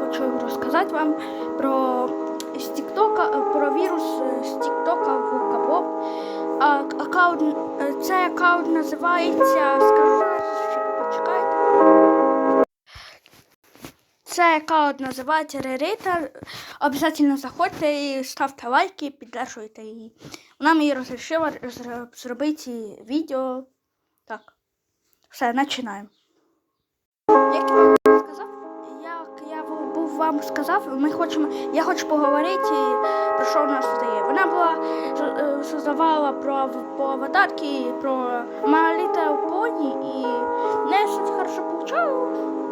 хочу розказати вам про з Тіктока, про вірус з Тіктока Вука Боб. А, аккаунт, е, цей аккаунт називається. Скажу ще почекайте. Цей аккаунт називається Рерита. Обов'язково заходьте і ставте лайки, піддержуйте її. Вона мені розрішила зробити відео. Так. Все, починаємо. Вам сказав, ми хочемо, я хочу поговорити про що у нас тут є. Вона була е, создавала про по аватарки, про Little Pony і в неї щось хорошо получало.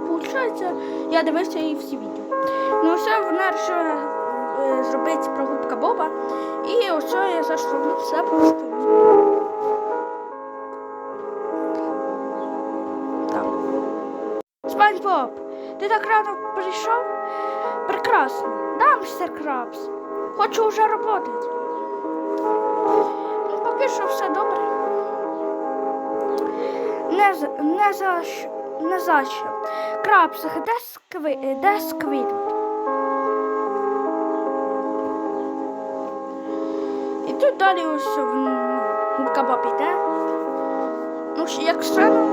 Получається, я дивився її всі відео. Ну все, вона вирішила е, зробити про губка Боба. І ось я зараз все просто. Так. Ти так рано прийшов? Прекрасно. Да, містер Крабс. Хочу вже роботи. Ну, поки що все добре. Не, за- не за що. Не за що. Крабс, де, скви, де Сквідвард? І тут далі ось м, губка Боб іде. Ну, ще як странно,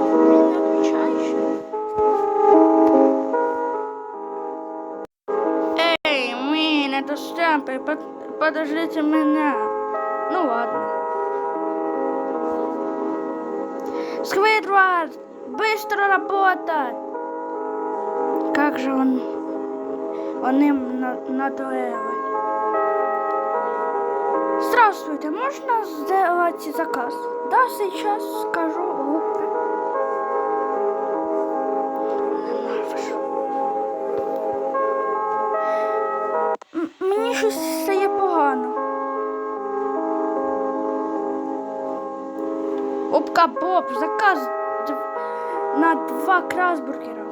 Мин, это штампы, под- подождите меня. Ну ладно. Сквидвард, быстро работать! Как же он... Он им на- надоело. Здравствуйте, можно сделать заказ? Да, сейчас скажу Опка Боб, заказ на два красбургера.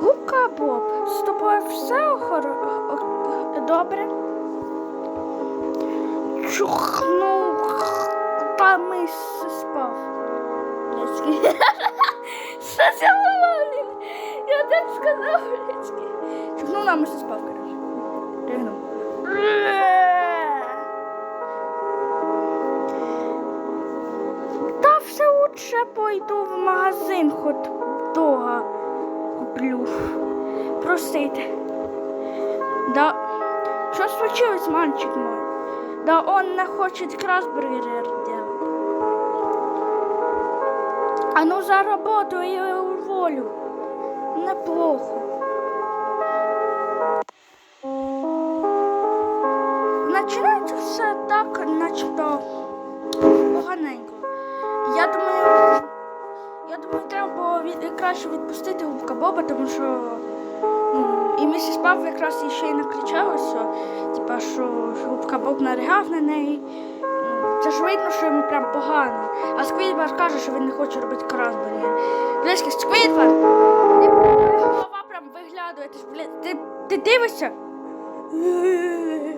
Губка Боб, з тобою все добре? Чухнув, там і спав. Що це було? Я так сказав, блядський. Чухнув нам і спав, коротше. Ригнув. Пойду в магазин хот дога куплю. Простите. Да. Что случилось, мальчик мой? Да он не хочет красбургер делать. А ну за работу я его уволю. Неплохо. Починається все так, начебто поганенько. Я думаю, я думаю, треба було від, краще відпустити Губка Боба, тому що ну, і місіс Пав якраз ще й накричала, що, типа, що Губка Боб наригав на неї. Ну, Це ж видно, що йому прям погано. А Сквідвард каже, що він не хоче робити красбургер. Блядь, Сквідвард, ти голова прям виглядує, ти ж, блядь, ти, ти дивишся?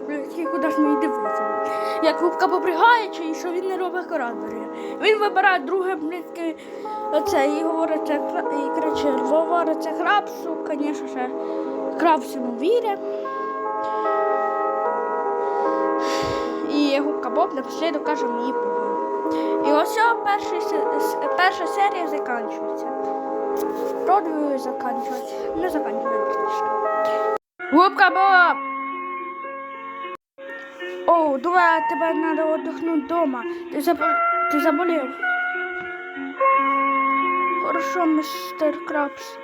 Блядь, куди ж мені дивитися? Як губка попрягає, чи що він не робить красбургер. Він вибирає друге, блядь, оце, і говорить, це, і коротше, говорить це крабсу, звісно крабс йому вірить. І губка Боб напослідок каже мені погано. І ось с- перша серія закінчується. Продовжую закінчувати. Не закінчувати більше. Губка Боб! О, давай тебе треба віддохнути вдома. Ти, заб... Ти заболів. Хорошо, мистер Крабс.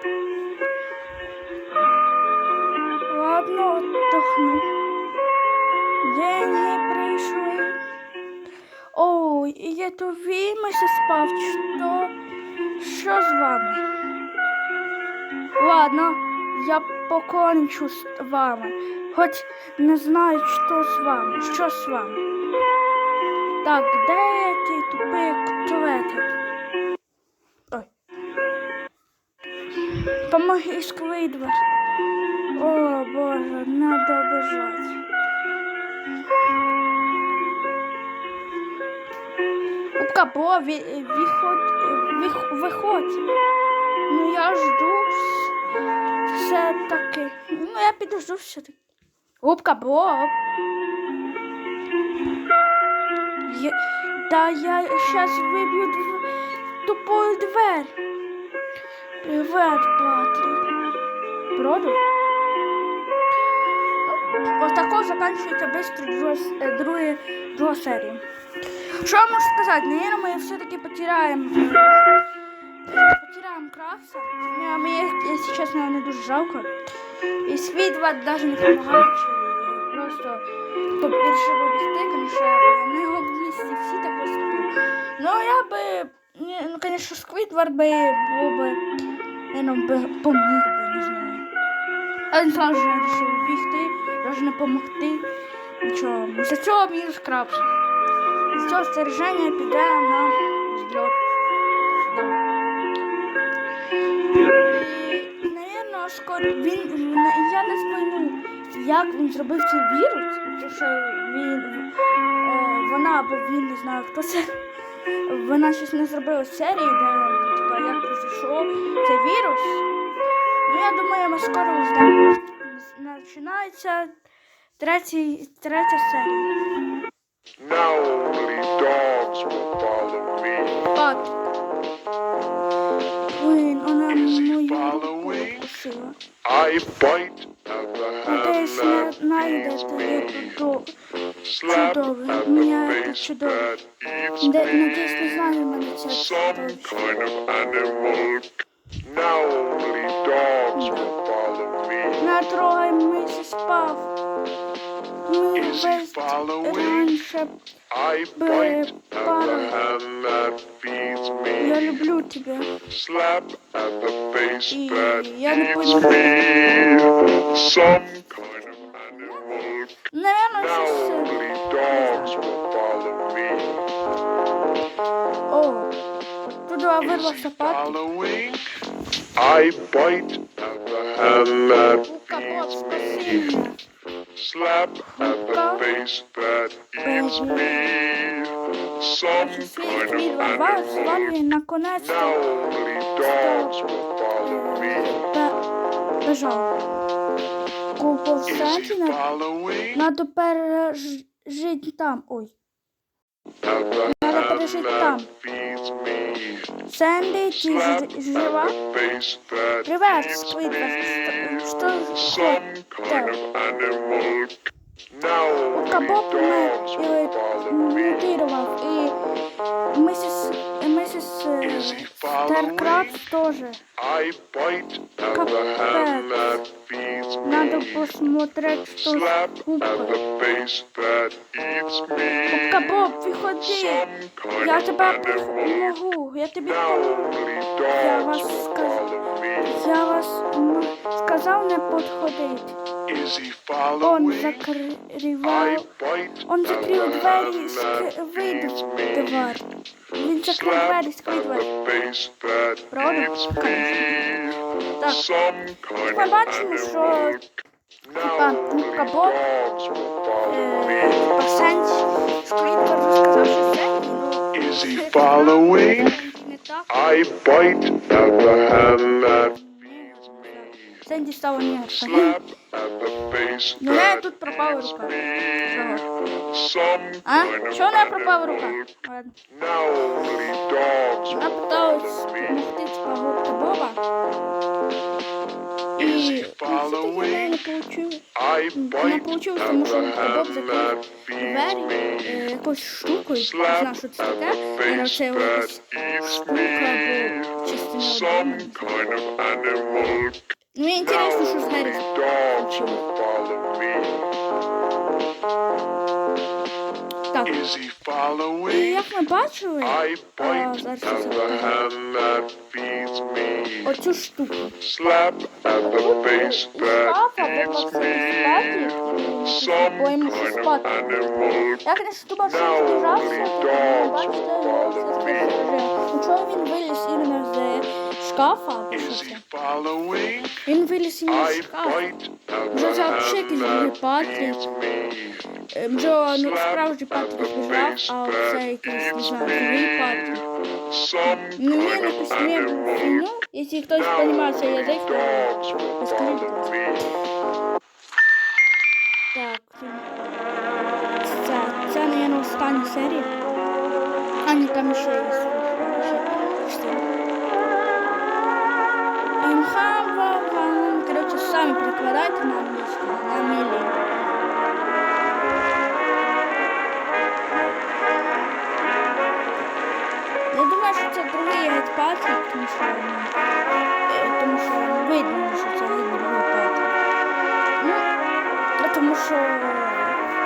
Ладно, отдохну. Деньги прийшли. О, і я то ви, мисіс Пав, що? Що з вами? Ладно, я покончу з вами. Хоч не знаю, що з вами. Що з вами? Так, де ти тупик туалетик? Ой. Помоги Сквидвард. О, Боже, надо бежать. Губка Бо, ви- виходь. Ну я жду. Все таки. Ну, я підожду все-таки. Губка Боб. Я... Та я зараз виб'ю дв... тупою двері. Привет, Патрик. Проду? Ось тако закінчується швидко е, друге, друга серія. Що я можу сказати? Наверное, ми все-таки потеряємо. Крафса. Ну, Мені, якщо чесно, не дуже жалко. І Свідвард навіть не допомагаючи. Просто хто більше буде йти, звісно, на його місці всі так поступили. Ну, я би, ну, звісно, Сквідвард би був би, ну, би поміг би, не знаю. А він сразу же вирішив бігти, навіть не допомогти. Нічого. За цього мінус Крабс. З цього стерження піде на зльот. Скоро він, я не спойму, як він зробив цей вірус, що він, е, вона або він, не знаю, хто це, вона щось не зробила серії, де, типа, як пройшов цей вірус. Ну, я думаю, ми скоро узнаємо. Починається третій, третя серія. Now only dogs will follow me. От. Блин, вона мою following? покусила. I bite at the hand Надеюсь, не that знайдете, feeds я me. тут Slap чудовий. at Мене the це face чудово. that eats Де, me. надіюсь, не знає мене це Some чудовище. kind of animal. Now only dogs will follow me. Не трогай, ми зі спав. Ми Is he весь following? раніше. I Бе- bite at пара. the hand that feeds Я me. люблю тебе. Slap at the face І that я не eats поняла. me. Some kind of animal. Наверно, Now щось. only е, dogs will follow me. О, туди Is вирвався he папі. following? I bite at the hand that Губка Боб, feeds спаси me. Slap at the face that eats me. Some kind of animal. Now only dogs will follow me. бежав. Купу Is he following? надо пережити там. Ой. At the Надо hand пережити там. that feeds me. Сенді, ти Slap ж- at жива? the face that Привет, eats Сквидвард. me. Що, що Some kind of animal. Now Губка only Боб мене dogs will follow me. мутирував. І місіс, місіс Старкрафт feeds Надо посмотреть, що з Slap at губкою. the face that eats Губка me. Боб, виходи. Some Я тебе animal. Я Я вас will сказ... follow me. Я вас м, сказав не he Он bite Он the двері, hand ск... that вийду feeds me. двері. Він закрив Slap двері, at скрив двері. the face that Правда? eats me. Так. Some kind Ми of бачимо, що animal. типа Now губка only Боб dogs will follow е, me. типа Сенс Скрідвард розказав, що Сенді, ну... Is he following? Не так. I bite at the hand that feeds me. Сенді стало ніяк. Slap at the face Ну, не, that тут пропала рука. А? Чого не пропала рука? Ладно. Вона me. допомогти губка Боба. І все-таки не. I Не получилось, тому що Боб закрив двері е, якоюсь штукою. Не знаю, що це таке. the це якась штука або частина Some одягу. kind of animal. Ну, мені Now інтересно, що з Геррі. only dogs will follow me. Так. Is he І following? як ми бачили, I bite зараз at це the покажу. hand that feeds me. оцю штуку. Slap at the face that Шафа eats випався me. з Some бо йому kind of спати. animal. Я, конечно, думав, що Now він збіжався, only тоді dogs бачите, will його follow все me. скаже. Ну чого він виліз іменно з шкафа? Він виліз із шкафа. Вже Патрік. beats me. Е, Вже ну, справжній Патрік збіжав, а це якийсь, не знаю, другий Патрік. Some Ну, kind я of написано, я animal. ну, якщо хтось розуміє цей язик, то Розкажіть, будь ласка. Так. Це, це, наверное, остання серія. А, ні, там ще є. Ще вагам. Коротше, самі перекладайте на англійську, на мілі. Я думаю, що це другий геть Патрік, тому що, е, тому що видно, що це другий Патрік. Ну, тому що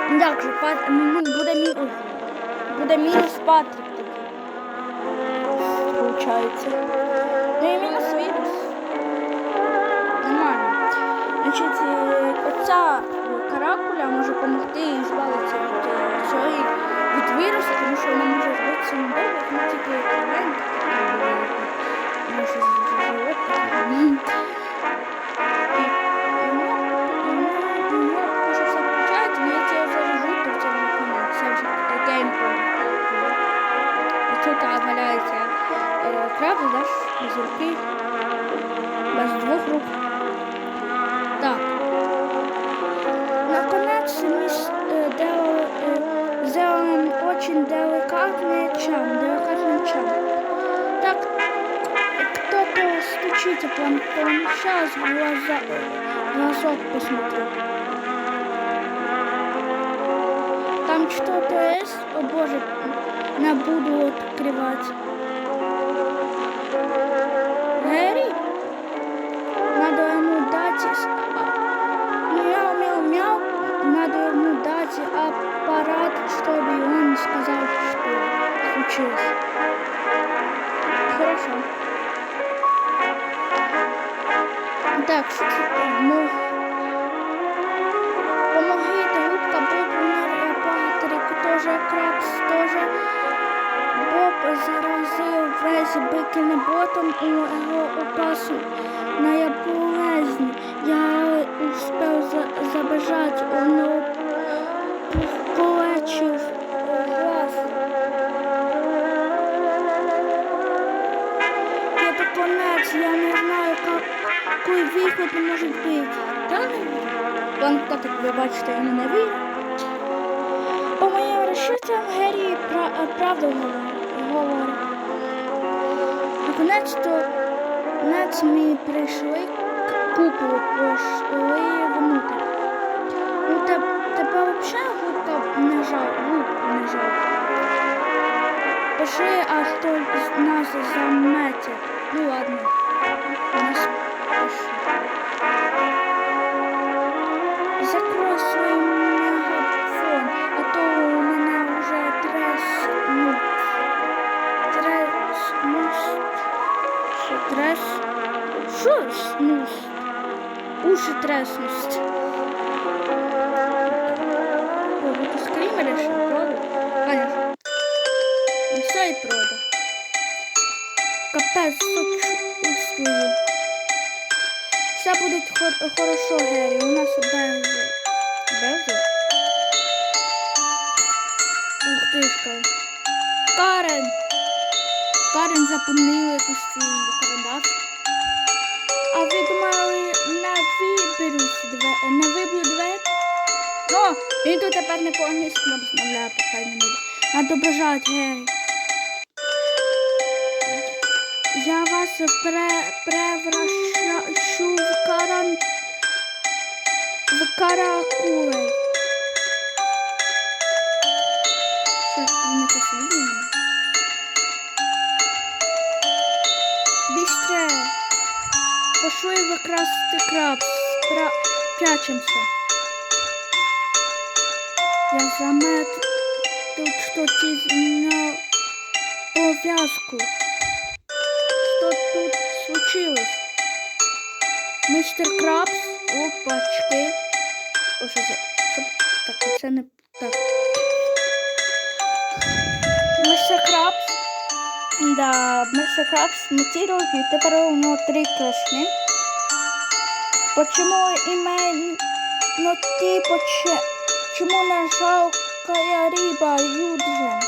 ну, як же Пат... ну, буде ой, буде мінус Патрік тоді. Получається. Ну і мінус вірус. Значить, е, оця е, каракуля може допомогти і збавитися від е, цієї від вірусу, тому що вона може збитися на як ми тільки кривенька, така велика. Може живот такий. Стучите, планктон. Сейчас в глаза, глазок посмотрю. Там что-то есть? О боже, не буду открывать. Так? Ну, помогите, губка, Боб умер, Патрик, тоже крабс, тоже Боб заразив весь бикінеботом у його опасної болезні. Я успів за, забежать, у нього какой выход может быть. Да? Пан Патрик, ви бачите, я не вірю. По моїм розчуттям Геррі пра, правду говорить- говорить. Наконець-то Нець ми прийшли к куполу, пошли внутрь. Ну, те, тебе взагалі губка не жал, губку не жал. Пиши, а хто нас заметить. Ну ладно. Нас. Закрой свій мегафон, а то у мене вже трес, ну, трес, ну, що трес, що снус, уші треснуть. О, ви тут Все буде хор- хорошо, Геррі. У нас бензо. Бензо? Ух тишка. Карен! Карен запомнила якусь карандаш. А ви думали, не виберусь двері, не виб'ю двері? О, він тут тепер не по-англійському розмовляє, по крайній мірі. Надо бежать, Геррі. Я вас пре превращу в каран... в каракули. Що, він якось видно? Бістре! Пошли выкрасти краб. Спра... Прячемся. Я замет тут что-то на повязку. Что тут случилось? Мистер Крабс, опачки. О, що це? Що? Так, це не так. Мистер Крабс, Да, Мистер Крабс мутировал, и теперь у него три клешни. Почему именно ты, поч- почему не жалкая рыба, Юджин?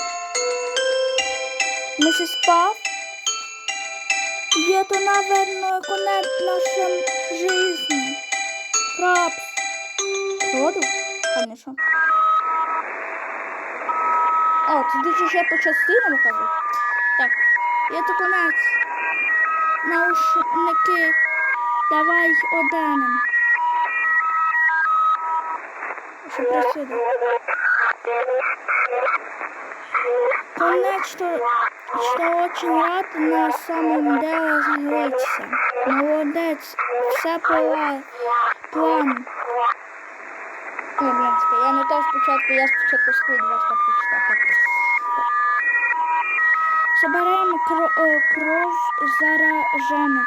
Миссис Пав? И это, наверное, конец Конечно. О, ти дуже ще по частинам кажуть. Так, є то конець. Наушники. Давай оденем. Що присюди? Конечно, что очень рад на самом деле злиться. Молодець, все по ла- плану. Чекайте, я не так спочатку, я спочатку Squidward так почитав. Собираємо кров, кров зараженого.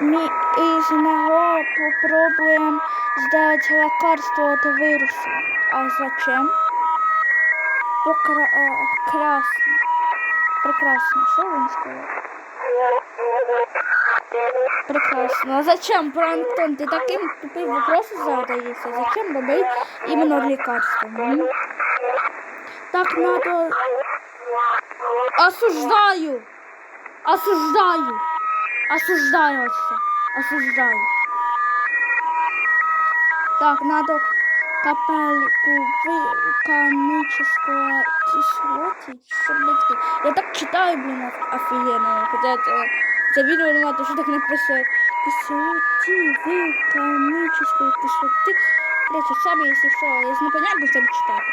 Ми із нього попробуємо здати лекарство від вірусу. А зачем? Покрасно. Е, Прекрасно. Що він сказав? Прекрасно. А зачем, Планктон? Ты таким тупым вопросом задаешься. Зачем робить именно лекарство? м? Так надо... Осуждаю! Осуждаю! Осуждаю это. Осуждаю. Так, надо капельку вулканического кислоты. Что, блядь, я так читаю, блин, оф- офигенно. Хотя это, За відео нема, то що так написано. Кислоті, вулканічної кислоти. Речі, саме, якщо що, якщо непонятно, щоб читати.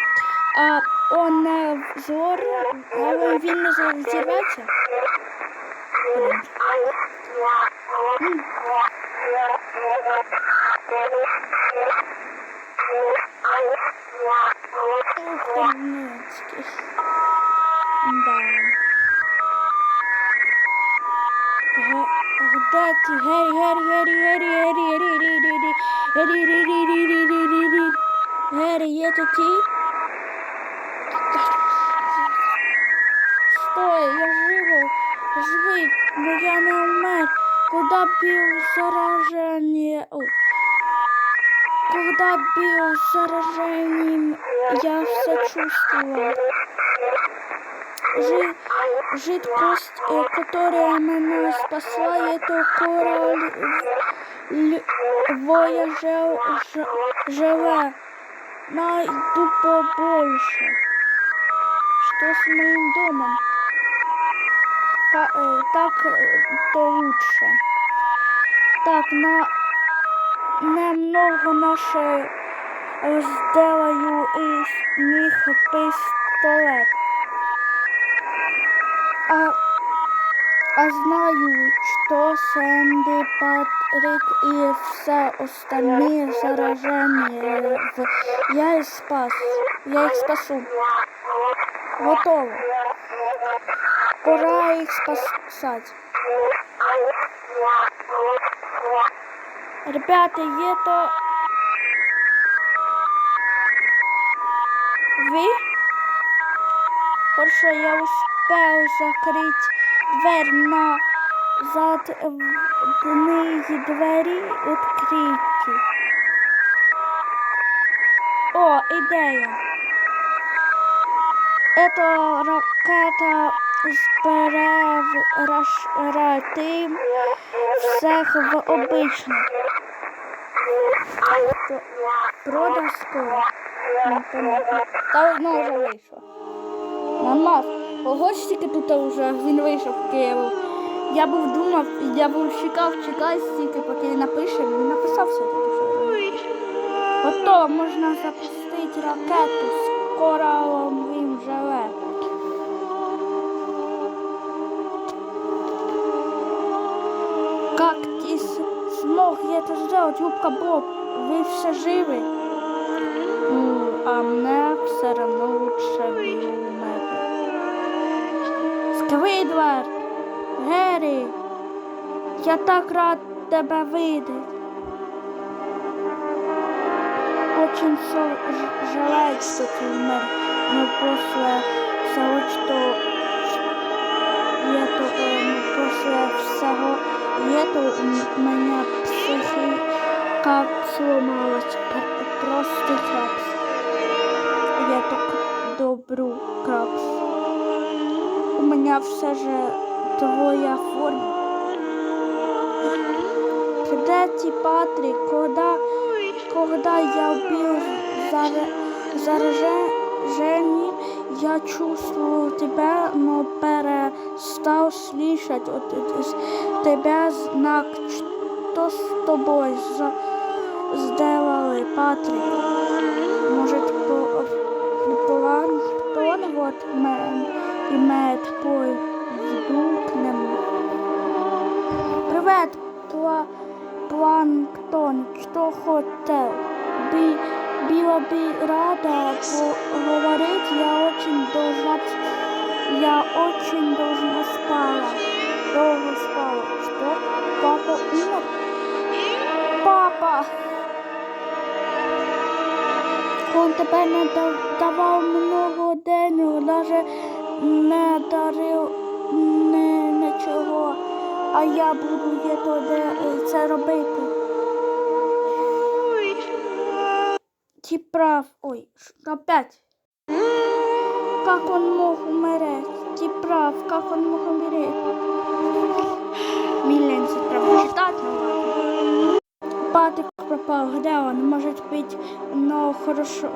А он зор, але він не зірветься. Охренеть. Да. Ге- Где ти? Гері, гері, гері, гері, гері, гері, гері, гері, гері, гері, гері, гері, гері. Гері, є то ти? Стой, я живо, живий, но я не умер. Куда бил заражение? Ой. Когда бил заражением, я все чувствовал. Жи- жидкость, э, которая меня спасла, это кораль жел, ж- живе. Найду побольше. Что с моим домом? Ка- э, так э, то лучше. Так, на немного наше э, сделаю из них пистолет. А, а знаю, что Сэнди, Патрик и все остальные заражения. Я их спас. Я их спасу. Готово. Пора их спасать. Ребята, это вы? Хорошо, я успел успел закрыть дверь, но задные двери открыты. О, идея. Это ракета спереди всех в обычных. Тобто продав скоро. Та одно вже. На маску. Ого, стільки тут вже він вийшов в Києву. Я був думав, я був чекав, чекав стільки, поки напише, він написав все-таки, що робить. Ото можна запустити ракету з коралом він живе. Как ты с- смог это сделать, Юбка Боб? Вы все живы? Ну, а мне все равно лучше Вілмега. Твидвард, Гері, я так рад тебе видеть. Очень жаль, що ти умер, но после всего, что е, нету, после всего нету, у меня психика сломалась, просто хлопс. Все же твоя форма. Кстати, Патрик, когда, когда я убил заре- заражение, я чувствовал тебя, но перестал слышать от тебя знак, что с тобой за- сделали, Патрик. Может, по- планктон вот ме- имеет поеду к. Привет, пла планктон, что хотел? Би была бы рада поговорить, я очень должна, я очень должна спала, долго спала. Что? Папа умер? Папа! Он тебе не давав много денег, навіть не дарив не, нічого, а я буду де е, це робити. Ти прав. Ой, опять. Как он мог умереть? Ти прав, как он мог умереть? Миленцы, треба читать, ну. Патик пропал, где он? Может быть, но хорошо.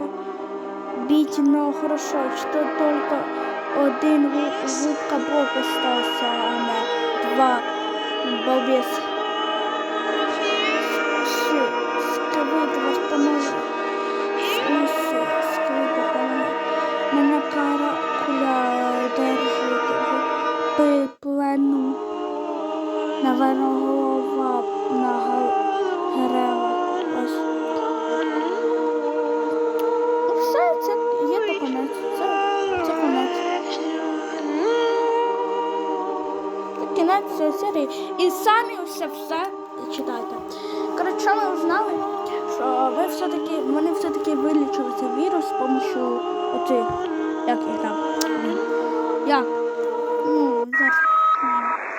Бить, но хорошо, что только один гу- губка Боб остался, а не два. Сквидвард поможе. Смысл, Сквидвард поможе. Мене каракуля держить в. Наверно, голова на грева. Ось. Серії. І самі все все читайте. Коротше, ми узнали, що ви все-таки, вони все-таки вилічили цей вірус з допомогою оцих, як їх там, як? Ну, зараз,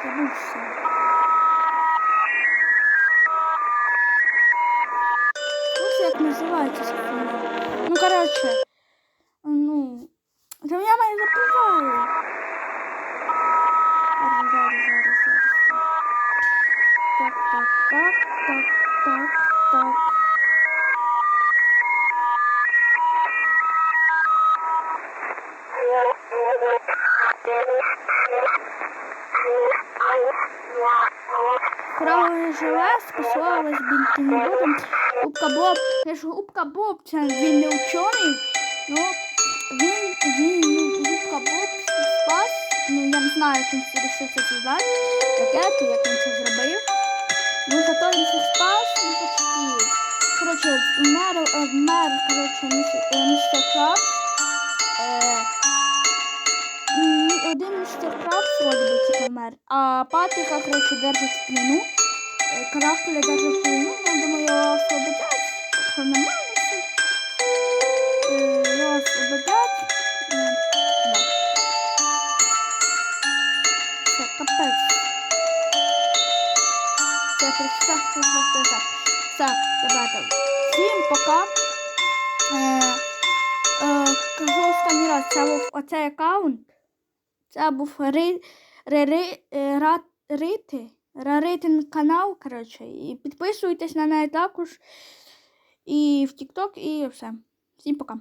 забувся. Як називається ця. Ну, коротше, ну, та я маю забуваю. Зараз, зараз, зараз, зараз. Так, так, так, так, так. Правое жиле спасалась бінтим водом. Губка Боб, я ж губка Боб, він не учений, ну він, він, ну, губка Боб спас, ну я не знаю, як він це рішив це зробити, ракету, як він це зробив. Ну зато він це спас, ну почти. Коротше, мер, е, мер, коротше, містер, е, містер Краб, е, один містер Краб, вроде би, типа мер, а Патрика, коротше, держать в плену. Каракуля держать в плену, я думаю, його освободять, що нормально все. Е, Все, прочитав, що це так. Все, ребята, всім пока. Е, е, кажу останній раз, це був оцей аккаунт. Це був ри, ри, ри, е, ра, рити, раритин канал, коротше. І підписуйтесь на неї також. І в TikTok, і все. Всім пока.